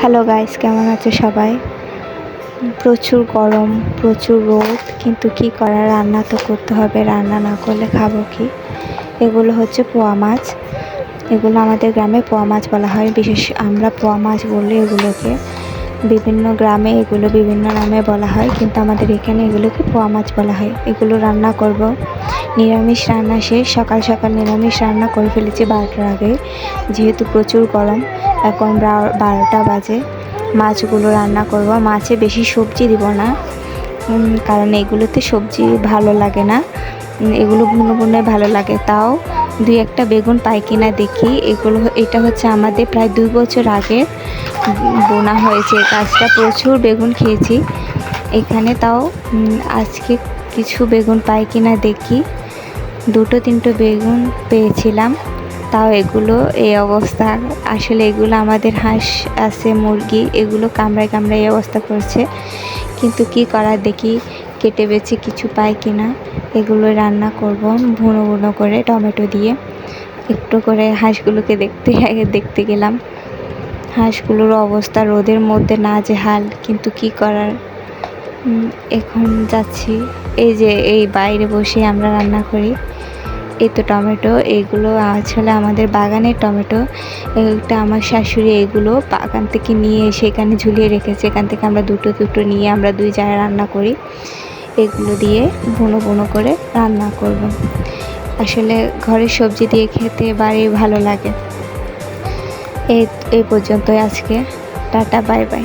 Hello guys কেমন আছে সবাই? প্রচুর গরম, প্রচুর রোদ, কিন্তু কি করার রান্না তো করতে হবে, রান্না না করলে খাব কি? এগুলো হচ্ছে পোয়া মাছ। এগুলো আমাদের গ্রামে পোয়া মাছ বলা হয়, বিশেষ আমরা পোয়া মাছ বলি এগুলোকে। বিভিন্ন গ্রামে এগুলো বিভিন্ন নামে বলা হয়, কিন্তু আমাদের এখানে এগুলোকে পোয়া মাছ বলা হয়। এগুলো রান্না করব। নিরামিষ রান্না শেষ, সকাল সকাল নিরামিষ রান্না করে ফেলেছি বারোটার আগে, যেহেতু প্রচুর গরম। এখন বারোটা বাজে। মাছগুলো রান্না করব। মাছে বেশি সবজি দিব না কারণ এগুলোতে সবজি ভালো লাগে না। এগুলো ভুনো ভুনে ভালো লাগে। তাও দুই একটা বেগুন পাই কিনা দেখি। এগুলো, এটা হচ্ছে আমাদের প্রায় দুই বছর আগে বোনা হয়েছে। গাছটা প্রচুর বেগুন খেয়েছি। এখানে তাও আজকে কিছু বেগুন পাই কিনা দেখি। দুটো তিনটে বেগুন পেয়েছিলাম। তাও এগুলো, এই অবস্থা। আসলে এগুলো আমাদের হাঁস আছে, মুরগি, এগুলো কামড়ায় কামড়ায় এই অবস্থা করছে। কিন্তু কি করার দেখি, কেটে বেছে কিছু পাই কিনা এগুলো রান্না করব, ভুনো ভুনো করে টমেটো দিয়ে। একটু করে হাঁসগুলোকে দেখতে দেখতে গেলাম। হাঁসগুলোর অবস্থা রোদের মধ্যে না যে হাল, কিন্তু কি করার? এখন যাচ্ছি। এই যে, এই বাইরে বসে আমরা রান্না করি। এই তো টমেটো, এগুলো আসলে আমাদের বাগানের টমেটো। এটা আমার শাশুড়ি এগুলো বাগান থেকে নিয়ে এসে এখানে ঝুলিয়ে রেখেছে। এখান থেকে আমরা দুটো দুটো নিয়ে আমরা দুই জায়গায় রান্না করি। এগুলো দিয়ে বুনো বুনো করে রান্না করব। আসলে ঘরের সবজি দিয়ে খেতে বাড়ি ভালো লাগে। এই এই পর্যন্তই আজকে। Tata, bye bye.